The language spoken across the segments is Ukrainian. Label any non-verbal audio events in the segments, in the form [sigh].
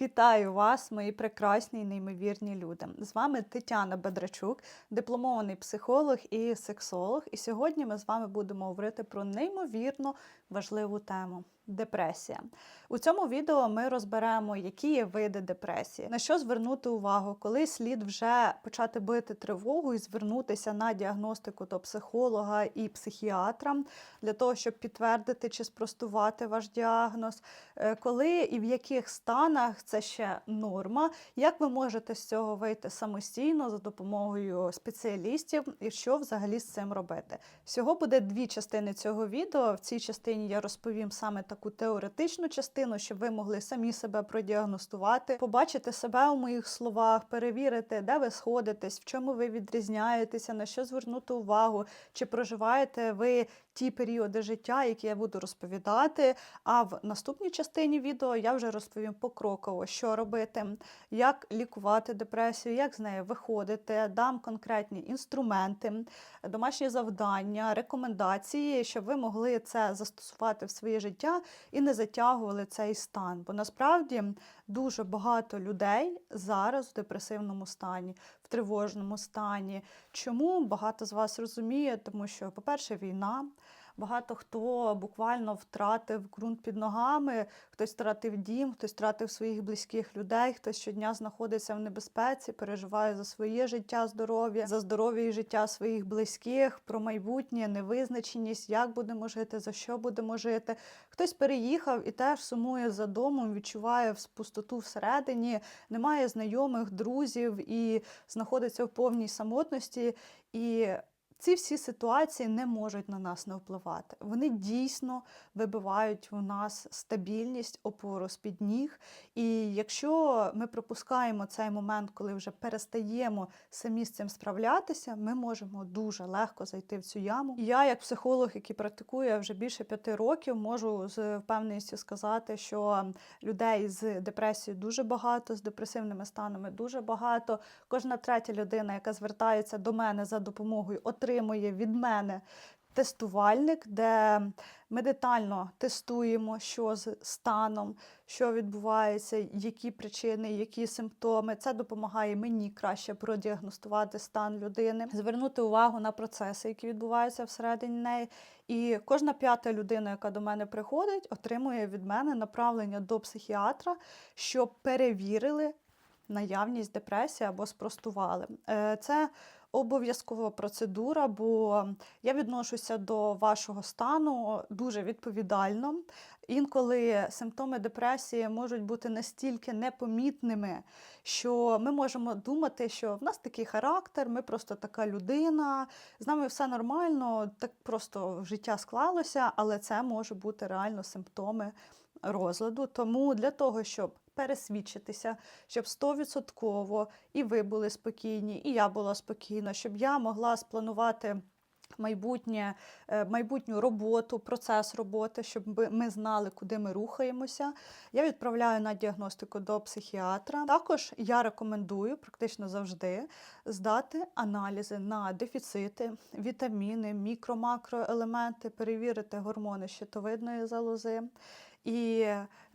Вітаю вас, мої прекрасні і неймовірні люди. З вами Тетяна Бедрачук, дипломований психолог і сексолог. І сьогодні ми з вами будемо говорити про неймовірно важливу тему депресія. У цьому відео ми розберемо, які є види депресії, на що звернути увагу, коли слід вже почати бити тривогу і звернутися на діагностику до психолога і психіатра для того, щоб підтвердити чи спростувати ваш діагноз, Е, коли і в яких станах це ще норма, як ви можете з цього вийти самостійно за допомогою спеціалістів, і що взагалі з цим робити. Всього буде дві частини цього відео. В цій частині я розповім саме таку теоретичну частину, щоб ви могли самі себе продіагностувати, побачити себе у моїх словах, перевірити, де ви сходитесь, в чому ви відрізняєтеся, на що звернути увагу, чи проживаєте ви ті періоди життя, які я буду розповідати. А в наступній частині відео я вже розповім покроково, що робити, як лікувати депресію, як з неї виходити, дам конкретні інструменти, домашні завдання, рекомендації, щоб ви могли це застосувати в своє життя і не затягували цей стан. Бо насправді дуже багато людей зараз в депресивному стані, в тривожному стані. Чому багато з вас розуміє? Тому що, по-перше, війна. Багато хто буквально втратив ґрунт під ногами, хтось втратив дім, хтось втратив своїх близьких людей, хтось щодня знаходиться в небезпеці, переживає за своє життя, здоров'я, за здоров'я і життя своїх близьких, про майбутнє, невизначеність, як будемо жити, за що будемо жити. Хтось переїхав і теж сумує за домом, відчуває пустоту всередині, немає знайомих, друзів і знаходиться в повній самотності. І ці всі ситуації не можуть на нас не впливати. Вони дійсно вибивають у нас стабільність, опору з-під ніг. І якщо ми пропускаємо цей момент, коли вже перестаємо самі з цим справлятися, ми можемо дуже легко зайти в цю яму. Я, як психолог, який практикує вже більше п'яти років, можу з впевненістю сказати, що людей з депресією дуже багато, з депресивними станами дуже багато. Кожна третя людина, яка звертається до мене за допомогою, отримує від мене тестувальник, де ми детально тестуємо, що з станом, що відбувається, які причини, які симптоми. Це допомагає мені краще продіагностувати стан людини, звернути увагу на процеси, які відбуваються всередині неї. І кожна п'ята людина, яка до мене приходить, отримує від мене направлення до психіатра, щоб перевірили наявність депресії або спростували. Е, Це обов'язкова процедура, бо я відношуся до вашого стану дуже відповідально. Інколи симптоми депресії можуть бути настільки непомітними, що ми можемо думати, що в нас такий характер, ми просто така людина, з нами все нормально, так просто життя склалося, але це може бути реально симптоми розладу. Тому для того, щоб пересвідчитися, щоб стовідсотково і ви були спокійні, і я була спокійна, щоб я могла спланувати. Майбутнє, е, майбутню роботу, процес роботи, щоб ми знали, куди ми рухаємося. Я відправляю на діагностику до психіатра. Також я рекомендую практично завжди здати аналізи на дефіцити, вітаміни, мікро-макроелементи, перевірити гормони щитовидної залози. І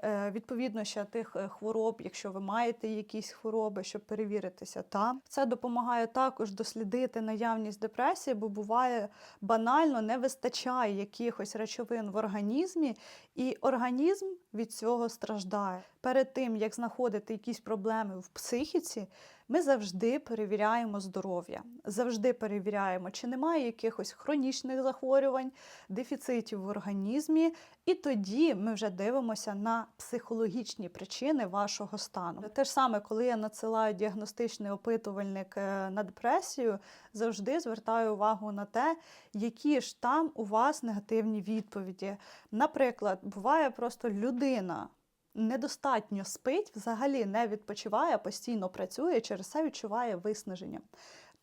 відповідно ще тих е, хвороб, якщо ви маєте якісь хвороби, щоб перевіритися там. Це допомагає також дослідити наявність депресії, бо буває банально не вистачає якихось речовин в організмі, і організм від цього страждає. Перед тим як знаходити якісь проблеми в психіці, ми завжди перевіряємо здоров'я, завжди перевіряємо, чи немає якихось хронічних захворювань, дефіцитів в організмі, і тоді ми вже дивимося на психологічні причини вашого стану. Те ж саме, коли я надсилаю діагностичний опитувальник е, на депресію, завжди звертаю увагу на те, які ж там у вас негативні відповіді. Наприклад, буває просто людина недостатньо спить, взагалі не відпочиває, постійно працює, через це відчуває виснаження.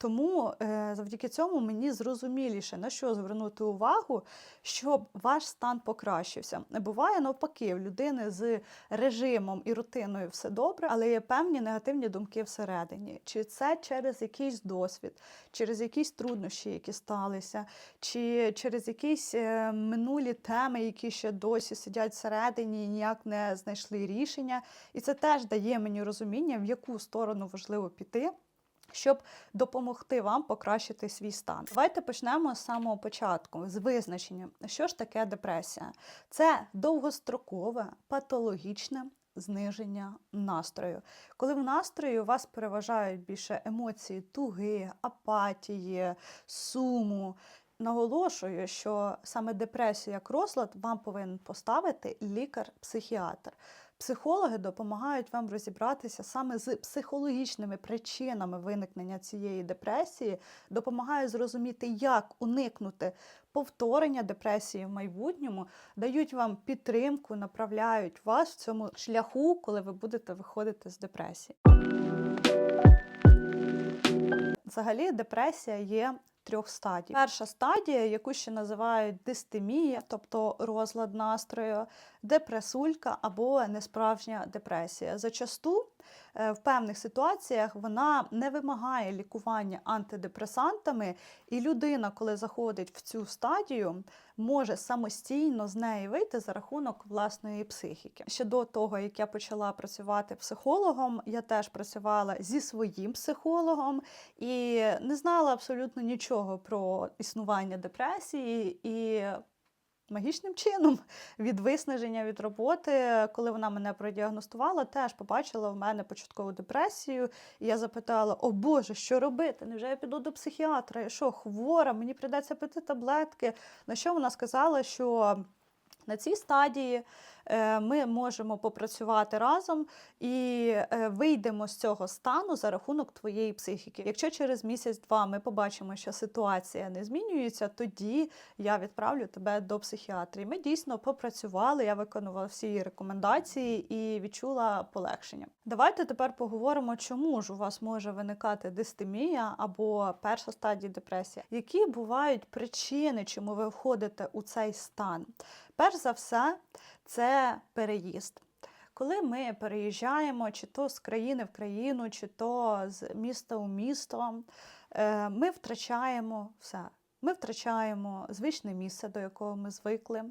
Тому е, завдяки цьому мені зрозуміліше на що звернути увагу, щоб ваш стан покращився. Буває навпаки, в людини з режимом і рутиною все добре, але є певні негативні думки всередині. Чи це через якийсь досвід, через якісь труднощі, які сталися, чи через якісь е, минулі теми, які ще досі сидять всередині і ніяк не знайшли рішення. І це теж дає мені розуміння, в яку сторону важливо піти. Щоб допомогти вам покращити свій стан, давайте почнемо з самого початку, з визначення, що ж таке депресія. Це довгострокове патологічне зниження настрою. Коли в настрої у вас переважають більше емоції туги, апатії, суму. Наголошую, що саме депресію як розлад вам повинен поставити лікар-психіатр. Психологи допомагають вам розібратися саме з психологічними причинами виникнення цієї депресії, допомагають зрозуміти, як уникнути повторення депресії в майбутньому, дають вам підтримку, направляють вас в цьому шляху, коли ви будете виходити з депресії. Взагалі, депресія є трьох стадій. Перша стадія, яку ще називають дистемія, тобто розлад настрою, депресулька або несправжня депресія. Зачасту в певних ситуаціях вона не вимагає лікування антидепресантами, і людина, коли заходить в цю стадію, може самостійно з неї вийти за рахунок власної психіки. Ще до того, як я почала працювати психологом, я теж працювала зі своїм психологом і не знала абсолютно нічого про існування депресії і. Магічним чином [laughs] від виснаження від роботи, коли вона мене продіагностувала, теж побачила в мене початкову депресію. І я запитала: О Боже, що робити? Невже я піду до психіатра? Я що, хвора? Мені прийдеться пити таблетки. На що вона сказала, що на цій стадії ми можемо попрацювати разом і е, вийдемо з цього стану за рахунок твоєї психіки. Якщо через місяць-два ми побачимо, що ситуація не змінюється, тоді я відправлю тебе до психіатрії. Ми дійсно попрацювали, я виконувала всі рекомендації і відчула полегшення. Давайте тепер поговоримо, чому ж у вас може виникати дистемія або перша стадія депресії, які бувають причини, чому ви входите у цей стан. Перш за все, це переїзд. Коли ми переїжджаємо чи то з країни в країну, чи то з міста у місто, е, ми втрачаємо все. Ми втрачаємо звичне місце, до якого ми звикли,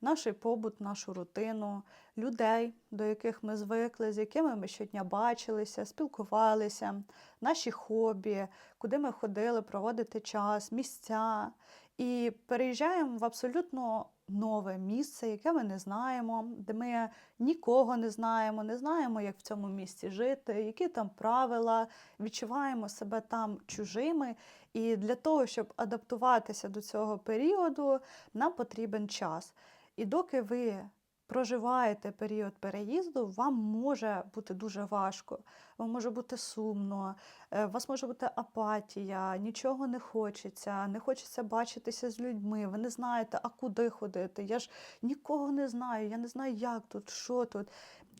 наш побут, нашу рутину, людей, до яких ми звикли, з якими ми щодня бачилися, спілкувалися, наші хобі, куди ми ходили проводити час, місця. І переїжджаємо в абсолютно нове місце, яке ми не знаємо, де ми нікого не знаємо, не знаємо, як в цьому місці жити, які там правила, відчуваємо себе там чужими. І для того, щоб адаптуватися до цього періоду, нам потрібен час. І доки ви проживаєте період переїзду, вам може бути дуже важко, вам може бути сумно, е, у вас може бути апатія, нічого не хочеться, не хочеться бачитися з людьми, ви не знаєте, а куди ходити. Я ж нікого не знаю, я не знаю, як тут, що тут.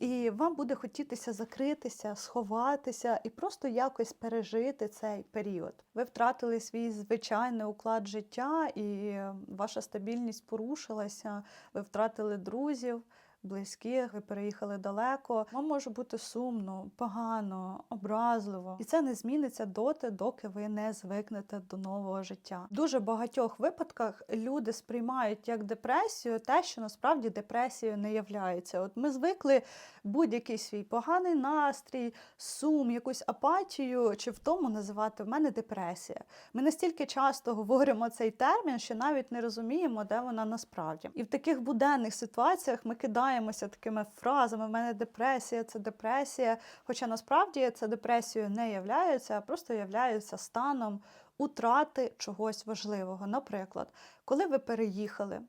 І вам буде хотітися закритися, сховатися і просто якось пережити цей період. Ви втратили свій звичайний уклад життя, і ваша стабільність порушилася, ви втратили друзів. Близьких, ви переїхали далеко. Вам може бути сумно, погано, образливо, і це не зміниться доти, доки ви не звикнете до нового життя. Дуже багатьох випадках люди сприймають як депресію те, що насправді депресією не являється. От ми звикли будь-який свій поганий настрій, сум, якусь апатію чи втому називати в мене депресія. Ми настільки часто говоримо цей термін, що навіть не розуміємо, де вона насправді. І в таких буденних ситуаціях ми кидаємося такими фразами: в мене депресія, це депресія. Хоча насправді це депресією не являється, а просто являється станом утрати чогось важливого. Наприклад, коли ви переїхали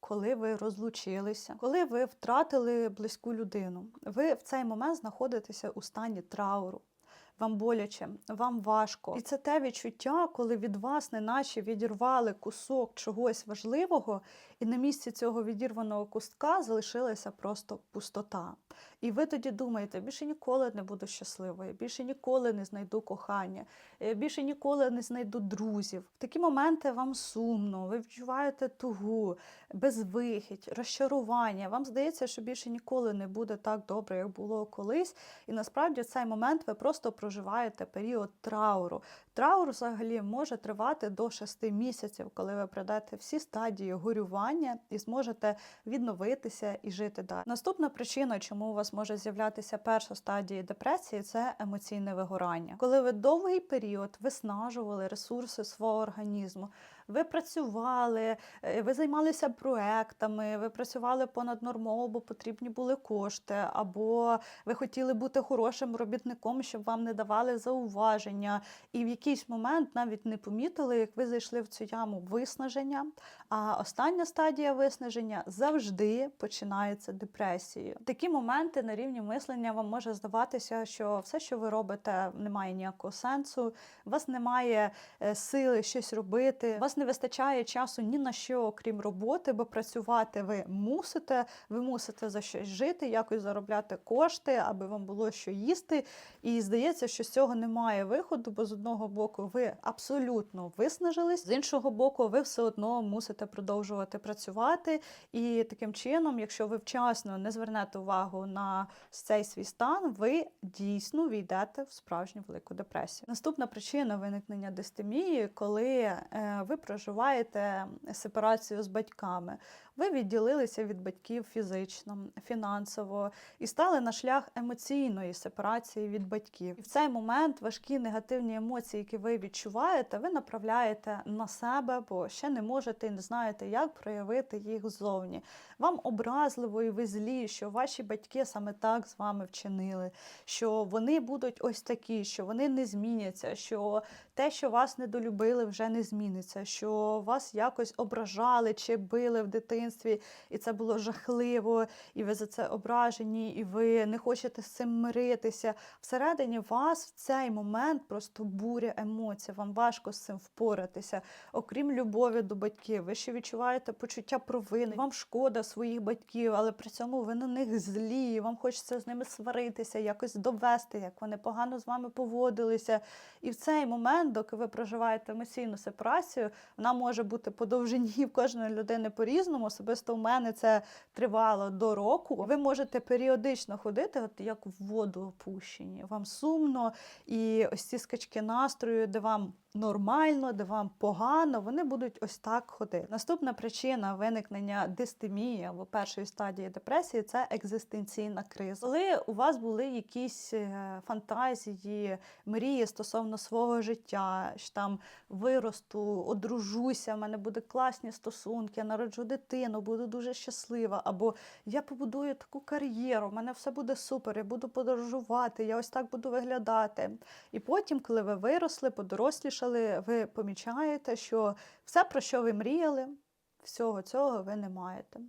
коли ви розлучилися, коли ви втратили близьку людину. Ви в цей момент знаходитеся у стані трауру. Вам боляче, вам важко. І це те відчуття, коли від вас, неначе відірвали кусок чогось важливого, і на місці цього відірваного кустка залишилася просто пустота. І ви тоді думаєте, більше ніколи не буду щасливою, більше ніколи не знайду кохання, е, більше ніколи не знайду друзів. В такі моменти вам сумно, ви відчуваєте тугу, безвихідь, розчарування. Вам здається, що більше ніколи не буде так добре, як було колись. І насправді в цей момент ви просто проживаєте період трауру. Траур взагалі може тривати до 6 місяців, коли ви пройдете всі стадії горювання і зможете відновитися і жити далі. Наступна причина, чому у вас може з'являтися перша стадія депресії, це емоційне вигорання. Коли ви довгий період виснажували ресурси свого організму, ви працювали, е, ви займалися проектами, ви працювали понаднормово, бо потрібні були кошти, або ви хотіли бути хорошим робітником, щоб вам не давали зауваження, і в якийсь момент навіть не помітили, як ви зайшли в цю яму виснаження. А остання стадія виснаження завжди починається депресією. Такі моменти на рівні мислення вам може здаватися, що все, що ви робите, не має ніякого сенсу, у вас немає е, сили щось робити, у вас не вистачає часу ні на що, окрім роботи, бо працювати ви мусите, ви мусите за щось жити, якось заробляти кошти, аби вам було що їсти. І здається, що з цього немає виходу, бо з одного боку ви абсолютно виснажились, з іншого боку, ви все одно мусите продовжувати працювати. І таким чином, якщо ви вчасно не звернете увагу на цей свій стан, ви дійсно війдете в справжню велику депресію. Наступна причина виникнення дистемії, коли е, ви проживаєте сепарацію з батьками. Ви відділилися від батьків фізично, фінансово і стали на шлях емоційної сепарації від батьків. І в цей момент важкі негативні емоції, які ви відчуваєте, ви направляєте на себе, бо ще не можете і не знаєте, як проявити їх ззовні. Вам образливо і ви злі, що ваші батьки саме так з вами вчинили, що вони будуть ось такі, що вони не зміняться, що те, що вас недолюбили, вже не зміниться, що вас якось ображали чи били в дитинстві, і це було жахливо, і ви за це ображені, і ви не хочете з цим миритися. Всередині вас в цей момент просто буря емоцій, вам важко з цим впоратися. Окрім любові до батьків, ви ще відчуваєте почуття провини, вам шкода своїх батьків, але при цьому ви на них злі, вам хочеться з ними сваритися, якось довести, як вони погано з вами поводилися. І в цей момент, доки ви проживаєте емоційну сепарацію, вона може бути по довжині в кожної людини по-різному. Особисто у мене це тривало до року. Ви можете періодично ходити, от як в воду опущені. Вам сумно, і ось ці скачки настрою, де вам нормально, де вам погано, вони будуть ось так ходити. Наступна причина виникнення дистемії або першої стадії депресії це екзистенційна криза. Коли у вас були якісь е, фантазії, мрії стосовно свого життя, що там виросту, одружуся, в мене буде класні стосунки, я народжу дитину, буду дуже щаслива, або я побудую таку кар'єру, в мене все буде супер, я буду подорожувати, я ось так буду виглядати. І потім, коли ви виросли, подорослішали, ви помічаєте, що все, про що ви мріяли, всього цього ви не маєте.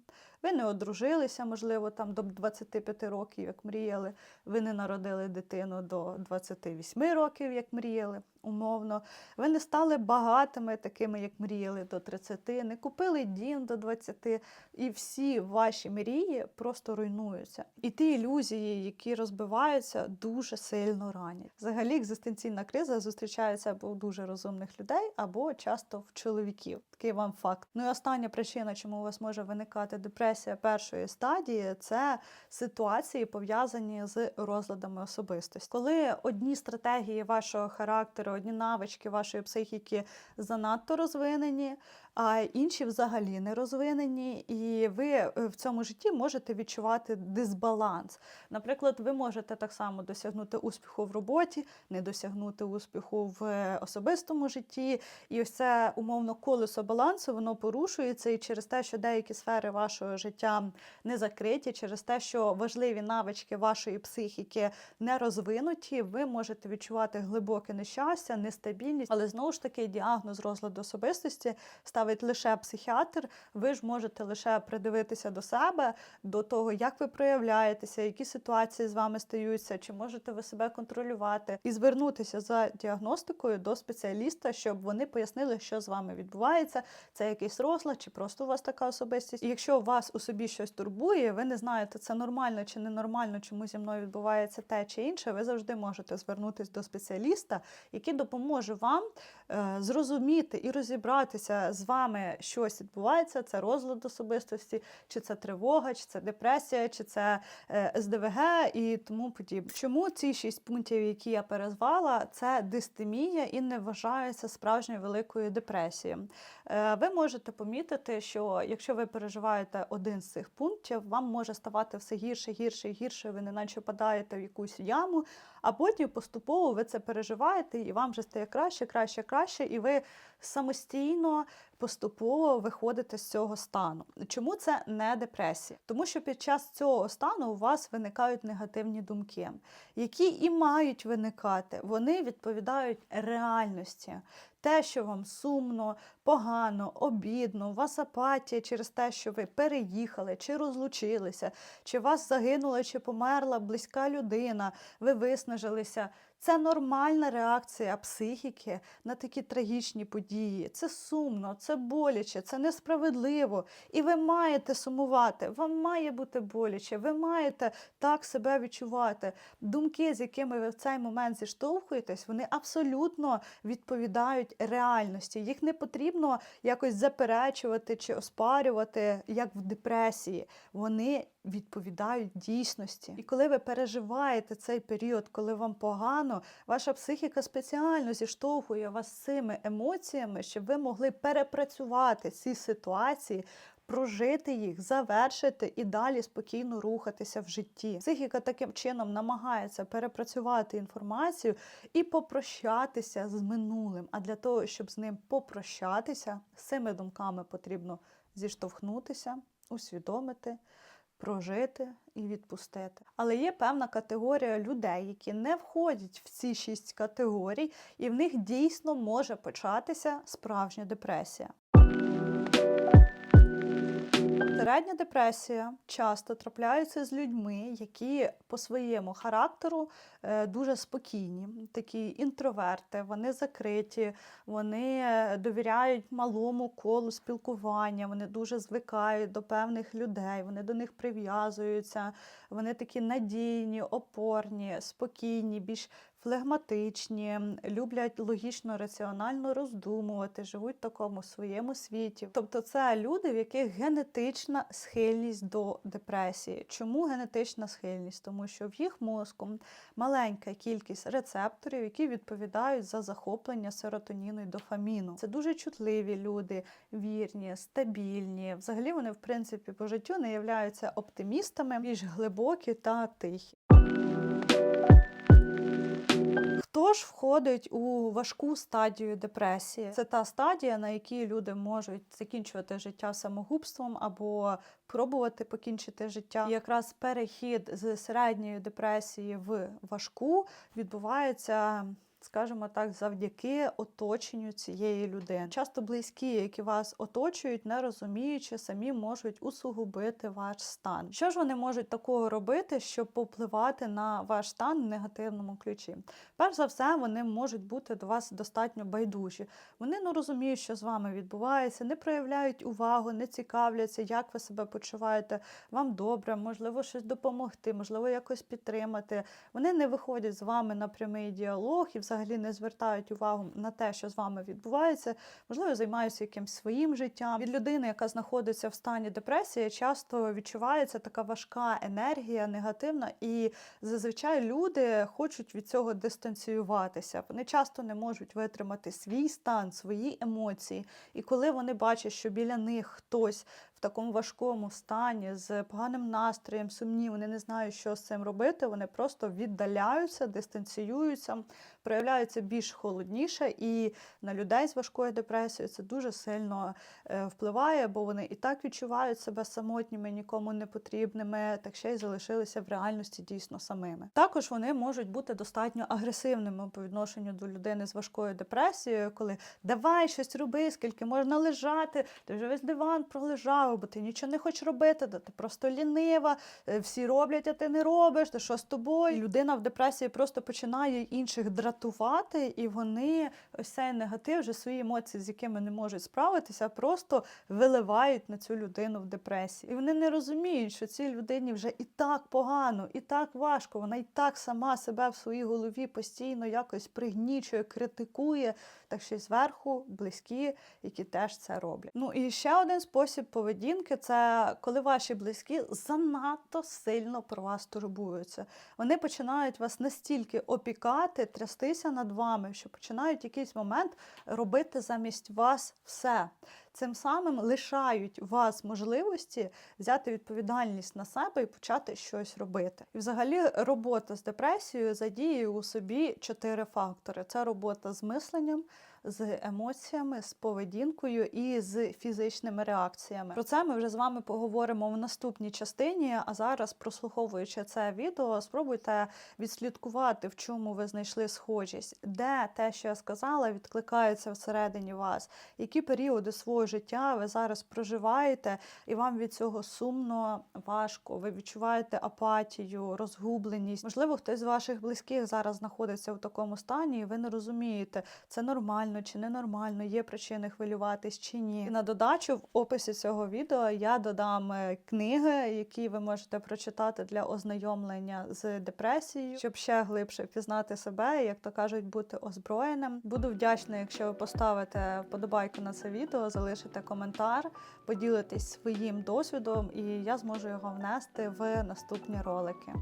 Ви не одружилися, можливо, там до 25 років, як мріяли. Ви не народили дитину до 28 років, як мріяли, умовно. Ви не стали багатими, такими, як мріяли до 30, не купили дім до 20. І всі ваші мрії просто руйнуються. І ті ілюзії, які розбиваються, дуже сильно ранять. Взагалі, екзистенційна криза зустрічається або у дуже розумних людей, або часто в чоловіків. Такий вам факт. Ну і остання причина, чому у вас може виникати депресія першої стадії, це ситуації пов'язані з розладами особистості. Коли одні стратегії вашого характеру, одні навички вашої психіки занадто розвинені, а інші взагалі не розвинені, і ви е, в цьому житті можете відчувати дисбаланс. Наприклад, ви можете так само досягнути успіху в роботі, не досягнути успіху в е, особистому житті. І ось це умовно колесо балансу, воно порушується і через те, що деякі сфери вашого життя не закриті, через те, що важливі навички вашої психіки не розвинуті, ви можете відчувати глибоке нещастя, нестабільність, але знову ж таки діагноз розладу особистості ставить лише психіатр. Ви ж можете лише придивитися до себе, до того, як ви проявляєтеся, які ситуації з вами стаються, чи можете ви себе контролювати, і звернутися за діагностикою до спеціаліста, щоб вони пояснили, що з вами відбувається. Це якийсь розлад, чи просто у вас така особистість. І якщо вас у собі щось турбує, ви не знаєте, це нормально чи ненормально, чому зі мною відбувається те чи інше, ви завжди можете звернутися до спеціаліста, який допоможе вам е, зрозуміти і розібратися з вами щось відбувається. Це розлад особистості, чи це тривога, чи це депресія, чи це е, СДВГ і тому подібне. Чому ці шість пунктів, які я перезвала, це дистемія і не вважається справжньою великою депресією. Е, Ви можете помітити, що якщо ви переживаєте один з цих пунктів, вам може ставати все гірше, гірше, гірше. Ви неначе падаєте в якусь яму, а потім поступово ви це переживаєте, і вам вже стає краще, краще, краще, і ви самостійно поступово виходите з цього стану. Чому це не депресія? Тому що під час цього стану у вас виникають негативні думки, які і мають виникати. Вони відповідають реальності. Те, що вам сумно, погано, обідно, у вас апатія через те, що ви переїхали, чи розлучилися, чи вас загинула, чи померла близька людина, ви виснажилися. Це нормальна реакція психіки на такі трагічні події. Це сумно, це боляче, це несправедливо. І ви маєте сумувати, вам має бути боляче, ви маєте так себе відчувати. Думки, з якими ви в цей момент зіштовхуєтесь, вони абсолютно відповідають реальності. Їх не потрібно якось заперечувати чи оспарювати, як в депресії. Вони відповідають дійсності. І коли ви переживаєте цей період, коли вам погано, ваша психіка спеціально зіштовхує вас цими емоціями, щоб ви могли перепрацювати ці ситуації. Прожити їх, завершити і далі спокійно рухатися в житті. Психіка таким чином намагається перепрацювати інформацію і попрощатися з минулим. А для того, щоб з ним попрощатися, з цими думками потрібно зіштовхнутися, усвідомити, прожити і відпустити. Але є певна категорія людей, які не входять в ці шість категорій, і в них дійсно може початися справжня депресія. Середня депресія часто трапляється з людьми, які по своєму характеру е, дуже спокійні, такі інтроверти, вони закриті, вони е, довіряють малому колу спілкування, вони дуже звикають до певних людей, вони до них прив'язуються, вони такі надійні, опорні, спокійні, більш флегматичні, люблять логічно, раціонально роздумувати, живуть в такому своєму світі. Тобто, це люди, в яких генетична схильність до депресії. Чому генетична схильність? Тому що в їх мозку маленька кількість рецепторів, які відповідають за захоплення серотоніну і дофаміну. Це дуже чутливі люди, вірні, стабільні. Взагалі вони, в принципі, по життю не являються оптимістами, більш глибокі та тихі. Хто ж входить у важку стадію депресії? Це та стадія, на якій люди можуть закінчувати життя самогубством або пробувати покінчити життя. І якраз перехід з середньої депресії в важку відбувається. Скажімо так, завдяки оточенню цієї людини. Часто близькі, які вас оточують, не розуміючи, самі можуть усугубити ваш стан. Що ж вони можуть такого робити, щоб попливати на ваш стан в негативному ключі? Перш за все, вони можуть бути до вас достатньо байдужі. Вони не розуміють, що з вами відбувається, не проявляють увагу, не цікавляться, як ви себе почуваєте. Вам добре, можливо, щось допомогти, можливо, якось підтримати. Вони не виходять з вами на прямий діалог і взагалі не звертають увагу на те, що з вами відбувається. Можливо, займаються якимсь своїм життям. Від людини, яка знаходиться в стані депресії, часто відчувається така важка енергія, негативна, і зазвичай люди хочуть від цього дистанціюватися. Вони часто не можуть витримати свій стан, свої емоції. І коли вони бачать, що біля них хтось такому важкому стані, з поганим настроєм, сумні, вони не знають, що з цим робити, вони просто віддаляються, дистанціюються, проявляються більш холодніше, і на людей з важкою депресією це дуже сильно е, впливає, бо вони і так відчувають себе самотніми, нікому не потрібними, так ще й залишилися в реальності дійсно самими. Також вони можуть бути достатньо агресивними по відношенню до людини з важкою депресією, коли давай щось роби, скільки можна лежати, ти вже весь диван пролежав, справи, бо ти нічого не хочеш робити, да ти просто лінива, е, всі роблять, а ти не робиш, та що з тобою? Людина в депресії просто починає інших дратувати, і вони ось цей негатив, вже свої емоції, з якими не можуть справитися, просто виливають на цю людину в депресії. І вони не розуміють, що цій людині вже і так погано, і так важко. Вона і так сама себе в своїй голові постійно якось пригнічує, критикує. Так ще й зверху близькі, які теж це роблять. Ну і ще один спосіб поведінки це коли ваші близькі занадто сильно про вас турбуються. Вони починають вас настільки опікати, трястися над вами, що починають якийсь момент робити замість вас все. Цим самим лишають вас можливості взяти відповідальність на себе і почати щось робити. І взагалі робота з депресією задіє у собі чотири фактори: це робота з мисленням. З емоціями, з поведінкою і з фізичними реакціями. Про це ми вже з вами поговоримо в наступній частині. А зараз, прослуховуючи це відео, спробуйте відслідкувати, в чому ви знайшли схожість, де те, що я сказала, відкликається всередині вас, які періоди свого життя ви зараз проживаєте, і вам від цього сумно, важко. Ви відчуваєте апатію, розгубленість. Можливо, хтось з ваших близьких зараз знаходиться в такому стані, і ви не розумієте, це нормально чи ненормально, є причини хвилюватись чи ні. І на додачу в описі цього відео я додам е, книги, які ви можете прочитати для ознайомлення з депресією, щоб ще глибше пізнати себе, як то кажуть, бути озброєним. Буду вдячна, якщо ви поставите вподобайку на це відео, залишите коментар, поділитесь своїм досвідом, і я зможу його внести в наступні ролики.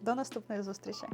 До наступної зустрічі!